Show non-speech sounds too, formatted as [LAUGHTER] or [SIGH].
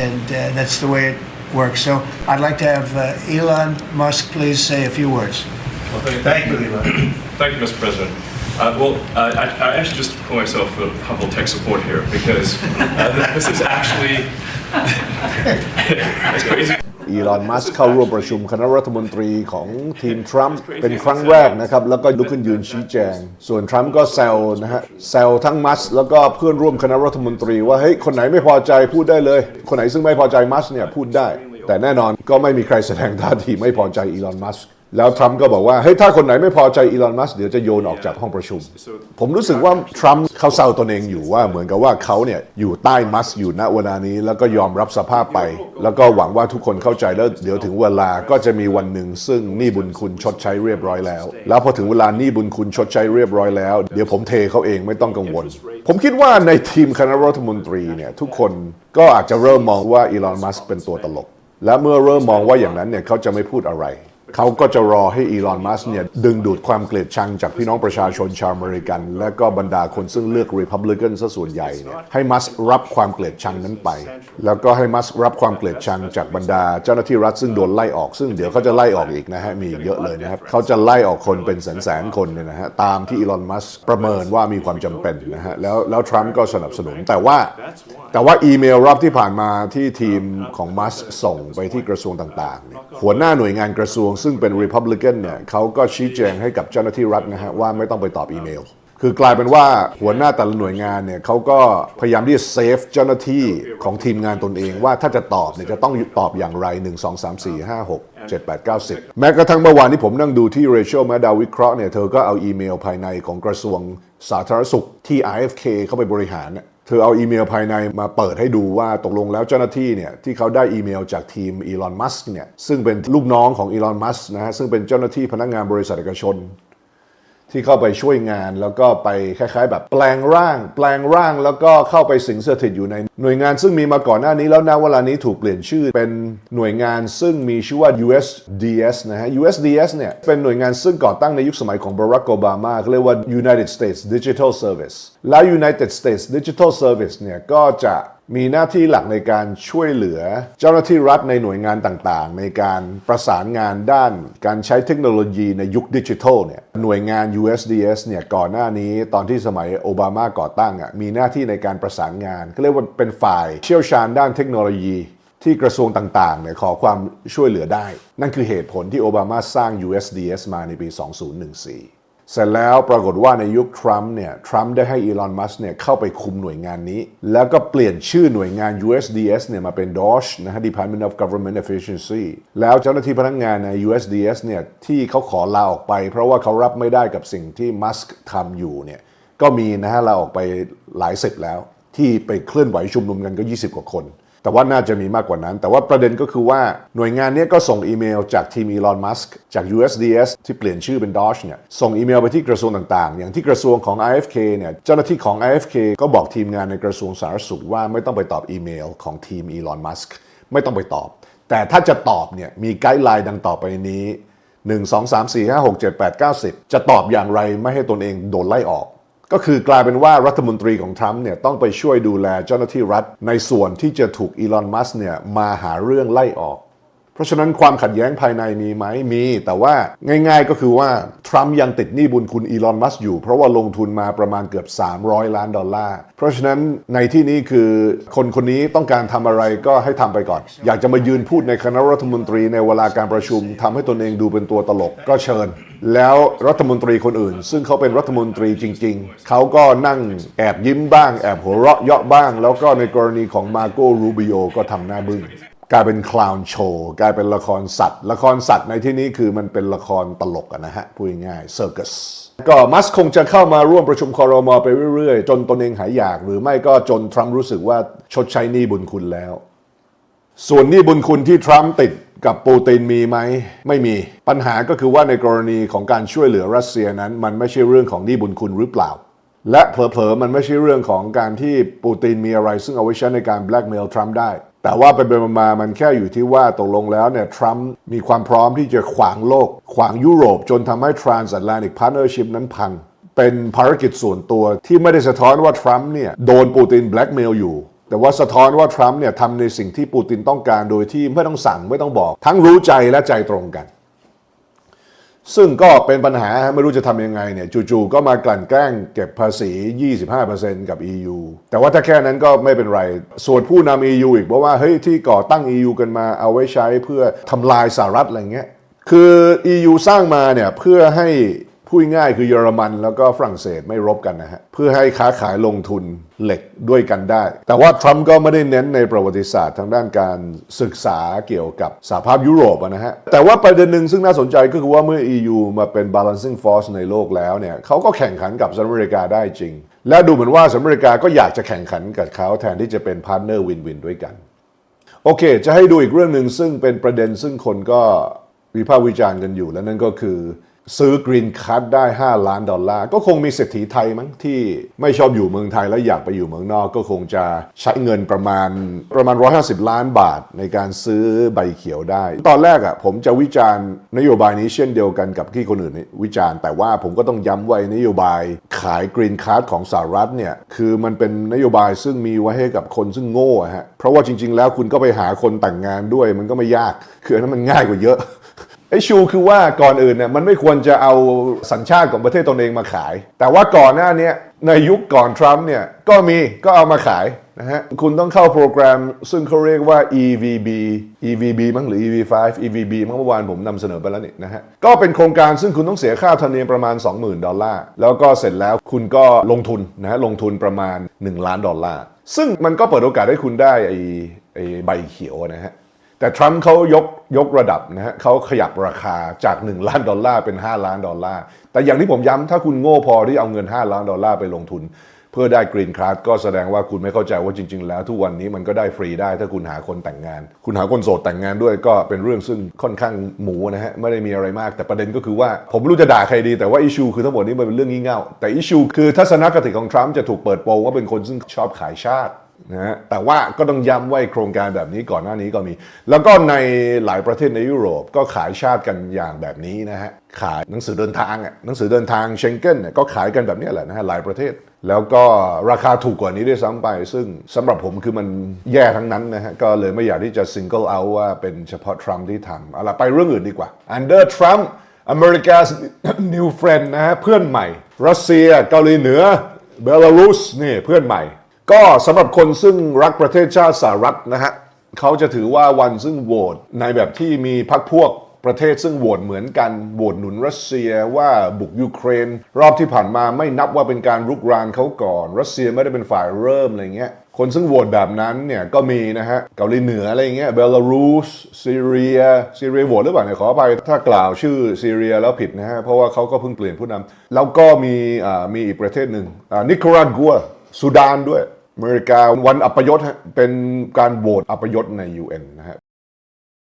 and uh, that's the way it works. So I'd like to have uh, Elon Musk please say a few words. Well, thank, Thank you, Elon. thank you, Mr. President. Uh, well, uh, I, I actually just call myself a humble tech support here because uh, this is actually [LAUGHS] it's crazy. อีลอนมัสเข้าร่วมประชุมคณะรัฐมนตรีของทีมทรัมป์เป็นครั้งแรกนะครับ แล้วก็ลุกขึ้นยืนชี้แจง ส่วนทรัมป์ก็แซวนะฮะแซวทั้งมัสแล้วก็เพื่อนร่วมคณะรัฐมนตรีว่าเฮ้ยคนไหนไม่พอใจพูดได้เลย คนไหนซึ่งไม่พอใจมัสเนี่ยพูดได้ แต่แน่นอนก็ไม่มีใครแสดงท่าทีไม่พอใจอีลอนมัส แล้วทรัมป์ก็บอกว่าเฮ้ยถ้าคนไหนไม่พอใจอีลอนมัสเดี๋ยวจะโยนออกจากห้องประชุม ผมรู้สึกว่าทรัมป์เขาเศร้าตนเองอยู่ว่าเหมือนกับว่าเขาเนี่ยอยู่ใต้มัสอยู่ณเวลานี้ แล้วก็ยอมรับสภาพไป แล้วก็หวังว่าทุกคนเข้าใจแล้วเดี๋ยวถึงเวลาก็จะมีวันหนึ่ง ซึ่งหนี้บุญคุณชดใช้เรียบร้อยแล้ว แล้วพอถึงเวลาหนี้บุญคุณชดใช้เรียบร้อยแล้ว เดี๋ยวผมเทเขาเองไม่ต้องกังวล ผมคิดว่าในทีมคณะรัฐมนตรีเนี่ยทุกคนก็อาจจะเริ่มมองว่าอีลอนมัสเป็นตัวตลก และเมื่อเริ่มมองว่าอย่างนั้นเนี่ยเขาจะไม่พูดอะไร เขาก็จะรอให้อีลอน มัสเนี่ย ดึงดูดความเกลียดชังจากพี่น้องประชาชนชาวอเมริกัน และก็บรรดาคนซึ่งเลือกรีพับลิกันซะส่วนใหญ่เนี่ยให้มัสรับความเกลียดชังนั้นไป แล้วก็ให้มัสรับความเกลียดชังจากบรรดาเจ้าหน้าที่รัฐซึ่งโดนไล่ออกซึ่งเดี๋ยวเขาจะไล่ออกอีกนะฮะมีเยอะเลยนะครับเขาจะไล่ออกคนเป็นแสนแสนๆคนเนี่ยนะฮะตามที่อีลอน มัสประเมินว่ามีความจำเป็นนะฮะแล้วแล้วทรัมป์ก็สนับสนุนแต่ว่า แต่ว่าอีเมลรอบที่ผ่านมาที่ทีมของมัสส่งไปที่กระทรวงต่างๆ หัวหน้าหน่วยงานกระทรวงซึ่งเป็น Republican เนี่ยเขาก็ชี้แจงให้กับเจ้าหน้าที่รัฐนะฮะว่าไม่ต้องไปตอบอีเมล คือกลายเป็นว่าหัวหน้าแต่ละหน่วยงานเนี่ยเขาก็พยายามที่จะเซฟเจ้าหน้าที่ของทีมงานตนเองว่าถ้าจะตอบเนี่ยจะต้องตอบอย่างไร 1 2 3 4 5 6 7 8 9 10 แม้กระทั่งเมื่อวานที่ผมนั่งดูที่ Rachel Maddow วิเคราะห์เนี่ยเธอก็เอาอีเมลภายในของกระทรวงสาธารณสุขที่ IFK เข้าไปบริหารเนี่ย เธอเอาอีเมลภายในมาเปิดให้ดูว่าตกลงแล้วเจ้าหน้าที่เนี่ยที่เขาได้อีเมลจากทีมอีลอนมัสเนี่ยซึ่งเป็นลูกน้องของอีลอนมัสนะฮะซึ่งเป็นเจ้าหน้าที่พนักงานบริษัทเอกชน ที่เข้าไปช่วยงาน แล้วก็ไปคล้ายๆ แบบแปลงร่าง แปลงร่างแล้วก็เข้าไปสิงสถิตอยู่ในหน่วยงานซึ่งมีมาก่อนหน้านี้แล้วณเวลานี้ถูกเปลี่ยนชื่อเป็นหน่วยงานซึ่งมีชื่อว่า USDS นะฮะ USDS เนี่ยเป็นหน่วยงานซึ่งก่อตั้งในยุคสมัยของบารักโอบามาเขาเรียกว่า United States Digital Service และ United States Digital Service เนี่ยก็จะ มีหน้าที่หลักในการช่วยเหลือ เจ้าหน้าที่รัฐในหน่วยงานต่างๆ ในการประสานงานด้านการใช้เทคโนโลยีในยุคดิจิทัลเนี่ยหน่วยงาน USDS เนี่ยก่อนหน้านี้ตอนที่สมัยโอบามาก่อตั้งอะมีหน้าที่ในการประสานงานก็เรียกว่าเป็นฝ่ายเชี่ยวชาญด้านเทคโนโลยีที่กระทรวงต่างๆเนี่ยขอความช่วยเหลือได้ นั่นคือเหตุผลที่โอบามาสร้าง USDS มาในปี 2014 เสร็จแล้วปรากฏว่าในยุคทรัมป์เนี่ยทรัมป์ได้ให้อีลอนมัสก์เนี่ยเข้าไปคุมหน่วยงานนี้ แล้วก็เปลี่ยนชื่อหน่วยงาน USDS เนี่ยมาเป็น DOGE นะฮะ Department of Government Efficiency แล้วเจ้าหน้าที่พนักงานใน USDS เนี่ยที่เขาขอลาออกไป เพราะว่าเขารับไม่ได้กับสิ่งที่มัสก์ทำอยู่เนี่ยก็มีนะฮะลาออกไปหลายสิบแล้ว ที่ไปเคลื่อนไหวชุมนุมกันก็ 20 กว่าคน แต่ว่าน่าจะมีมากกว่านั้น แต่ว่าประเด็นก็คือว่าหน่วยงานเนี้ยก็ส่งอีเมลจากทีมอีลอนมัสก์จาก USDS ที่เปลี่ยนชื่อเป็น Doge เนี่ยส่งอีเมลไปที่กระทรวงต่างๆ อย่างที่กระทรวงของ IFK เนี่ยเจ้าหน้าที่ของ IFK ก็บอกทีมงานในกระทรวงสาธารณสุขว่าไม่ต้องไปตอบอีเมลของทีมอีลอนมัสก์ไม่ต้องไปตอบ แต่ถ้าจะตอบเนี่ยมีไกด์ไลน์ดังต่อไปนี้ 1 2 3 4 5 6 7 8 9 10 จะตอบอย่างไรไม่ให้ตนเองโดนไล่ออก ก็คือกลายเป็นว่ารัฐมนตรีของทรัมป์เนี่ยต้องไปช่วยดูแลเจ้าหน้าที่รัฐ ในส่วนที่จะถูกอีลอนมัสเนี่ยมาหาเรื่องไล่ออก ราะฉะนั้นความขัดแย้งภายในมีไหมมี แต่ว่าง่ายๆก็คือว่า ทรัมป์ยังติดหนี้บุญคุณอีลอนมัสอยู่ เพราะว่าลงทุนมาประมาณเกือบ 300 ล้านดอลลาร์ เพราะฉะนั้นในที่นี้คือคนคนนี้ต้องการทำอะไรก็ให้ทำไปก่อน อยากจะมายืนพูดในคณะรัฐมนตรีในเวลาการประชุมทำให้ตนเองดูเป็นตัวตลกก็เชิญ แล้วรัฐมนตรีคนอื่น ซึ่งเขาเป็นรัฐมนตรีจริง ๆ เขาก็นั่งแอบยิ้มบ้าง แอบหัวเราะเยาะบ้าง แล้วก็ในกรณีของมาโกรูบิโอก็ทำหน้าบึ้ง กลายเป็นคลาวน์โชว์กลายเป็นละครสัตว์ ละครสัตว์ในที่นี้คือมันเป็นละครตลกะนะฮะพูดง่ายๆเซอร์กัสก็มัสคงจะเข้ามาร่วมประชุมคอรมอไปเรื่อยๆ จนตนเองหายอยาก หรือไม่ก็จนทรัมป์รู้สึกว่าชดใช้หนี้บุญคุณแล้ว ส่วนหนี้บุญคุณที่ทรัมป์ติดกับปูตินมีไหมไม่มีปัญหาก็คือว่าในกรณีของการช่วยเหลือรัสเซียนั้น มันไม่ใช่เรื่องของหนี้บุญคุณหรือเปล่า และเผลอๆมันไม่ใช่เรื่องของการที่ปูตินมีอะไร ซึ่งเอาไว้ใช้ในการแบล็กเมลทรัมป์ได้ แต่ว่าไปไปมาๆมันแค่อยู่ที่ว่าตกลงแล้วเนี่ยทรัมป์มีความพร้อมที่จะขวางโลก ขวางยุโรป จนทำให้ Transatlantic Partnership นั้นพัง เป็นภารกิจส่วนตัวที่ไม่ได้สะท้อนว่าทรัมป์เนี่ยโดนปูตินแบล็กเมลอยู่ แต่ว่าสะท้อนว่าทรัมป์เนี่ยทำในสิ่งที่ปูตินต้องการโดยที่ไม่ต้องสั่งไม่ต้องบอก ทั้งรู้ใจและใจตรงกัน ซึ่งก็เป็นปัญหาไม่รู้จะทำยังไงเนี่ยจู่ๆก็มากลั่นแกล้งเก็บภาษี 25%กับ EU แต่ว่าถ้าแค่นั้นก็ไม่เป็นไร ส่วนผู้นำ EU อีกเพราว่าเฮ้ยที่ก่อตั้ง EU กันมาเอาไว้ใช้เพื่อทำลายสหรัฐอะไรเงี้ยคือ EU สร้างมาเนี่ยเพื่อให้ พูดง่ายคือเยอรมันแล้วก็ฝรั่งเศสไม่รบกันนะฮะ เพื่อให้ค้าขายลงทุนเหล็กด้วยกันได้ แต่ว่าทรัมป์ก็ไม่ได้เน้นในประวัติศาสตร์ทางด้านการศึกษาเกี่ยวกับสหภาพยุโรปนะฮะ แต่ว่าประเด็นหนึ่งซึ่งน่าสนใจก็คือว่าเมื่อ EU มาเป็น balancing force ในโลกแล้วเนี่ยเขาก็แข่งขันกับสหรัฐอเมริกาได้จริง และดูเหมือนว่าสหรัฐอเมริกาก็อยากจะแข่งขันกับเขาแทนที่จะเป็นพาร์ทเนอร์วินวินด้วยกันโอเค จะให้ดูอีกเรื่องหนึ่งซึ่งเป็นประเด็นซึ่งคนก็วิพากษ์วิจารณ์กันอยู่ และนั่นก็คือ ซื้อกรีนคัตได้ 5 ล้านดอลลาร์ ก็คงมีเศรษฐีไทยมั้งที่ไม่ชอบอยู่เมืองไทยแล้วอยากไปอยู่เมืองนอก ก็คงจะใช้เงินประมาณประมาณ 150 ล้านบาทในการซื้อใบเขียวได้ ตอนแรกอะ่ะผมจะวิจารณ์นโยบายนี้เช่นเดียวกันกับที่คนอื่นวิจารณ์ แต่ว่าผมก็ต้องย้ำไว้นโยบายขายกรีนคัตของสหรัฐเนี่ยคือมันเป็นนโยบายซึ่งมีไว้ให้กับคนซึ่งโง่อะฮะเพราะว่าจริง ๆ แล้วคุณก็ไปหาคนแต่งงานด้วย มันก็ไม่ยากคืออันนั้นมันง่ายกว่าเยอะ ไอชูคือว่าก่อนอื่นเนี่ยมันไม่ควรจะเอาสัญชาติของประเทศตนเองมาขาย แต่ว่าก่อนหน้านี้ในยุคก่อนทรัมป์เนี่ยก็มีก็เอามาขายนะฮะคุณต้องเข้าโปรแกรมซึ่งเขาเรียกว่า EVB EVB มั้งหรือ EV5 EVB มั้งเมื่อวานผมนำเสนอไปแล้วนี่นะฮะก็เป็นโครงการซึ่งคุณต้องเสียค่าธรรมเนียมประมาณ 20,000 ดอลลาร์ แล้วก็เสร็จแล้วคุณก็ลงทุนนะฮะลงทุนประมาณ 1 ล้านดอลลาร์ ซึ่งมันก็เปิดโอกาสให้คุณได้ไอ้ไอ้ใบเขียวนะฮะ แต่ทรัมป์เขายกยกระดับนะฮะเขาขยับราคาจาก 1 ล้านดอลลาร์เป็น 5 ล้านดอลลาร์ แต่อย่างที่ผมย้ำถ้าคุณโง่พอที่เอาเงิน 5 ล้านดอลลาร์ไปลงทุน เพื่อได้กรีนคาร์ดก็แสดงว่าคุณไม่เข้าใจว่าจริง ๆ แล้วทุกวันนี้มันก็ได้ฟรีได้ถ้าคุณหาคนแต่งงาน คุณหาคนโสดแต่งงานด้วยก็เป็นเรื่องซึ่งค่อนข้างหมูนะฮะไม่ได้มีอะไรมาก แต่ประเด็นก็คือว่าผมไม่รู้จะด่าใครดีแต่ว่าอิชูคือทั้งหมดนี้มันเป็นเรื่องงี่เง่าแต่อิชูคือทัศนคติของทรัมป์จะถูกเปิดโปงว่าเป็นคนซึ่งชอบขายชาติ นะฮะแต่ว่าก็ต้องย้ำว่าโครงการแบบนี้ก่อนหน้านี้ก็มี แล้วก็ในหลายประเทศในยุโรปก็ขายชาติกันอย่างแบบนี้นะฮะขายหนังสือเดินทางอะหนังสือเดินทางเชงเก้นเนี่ยก็ขายกันแบบนี้แหละนะฮะหลายประเทศ แล้วก็ราคาถูกกว่านี้ด้วยซ้ำไป ซึ่งสำหรับผมคือมันแย่ทั้งนั้นนะฮะก็เลยไม่อยากที่จะซิงเกิลเอาว่าเป็นเฉพาะทรัมป์ที่ทำเอาล่ะไปเรื่องอื่นดีกว่า Under Trump America's new friend นะฮะเพื่อนใหม่ รัสเซียเกาหลีเหนือเบลารุสนี่เพื่อนใหม่ ก็สำหรับคนซึ่งรักประเทศชาติสหรัฐนะฮะเขาจะถือว่าวันซึ่งโหวตในแบบที่มีพรรคพวกประเทศซึ่งโหวตเหมือนกันโหวตหนุนรัสเซียว่าบุกยูเครน รอบที่ผ่านมาไม่นับว่าเป็นการรุกรานเขาก่อน รัสเซียไม่ได้เป็นฝ่ายเริ่มอะไรเงี้ยคนซึ่งโหวตแบบนั้นเนี่ยก็มีนะฮะเกาหลีเหนืออะไรเงี้ยเบลารุสซีเรียซีเรียโหวตหรือเปล่าเนี่ยขออภัยถ้ากล่าวชื่อซีเรียแล้วผิดนะฮะเพราะว่าเขาก็เพิ่งเปลี่ยนผู้นำแล้วก็มีอ่ามีอีกประเทศหนึ่งอ่านิโครากัวสุดานด้วย อเมริกาวันอัปยศเป็นการโหวตอัปยศใน UN นะฮะ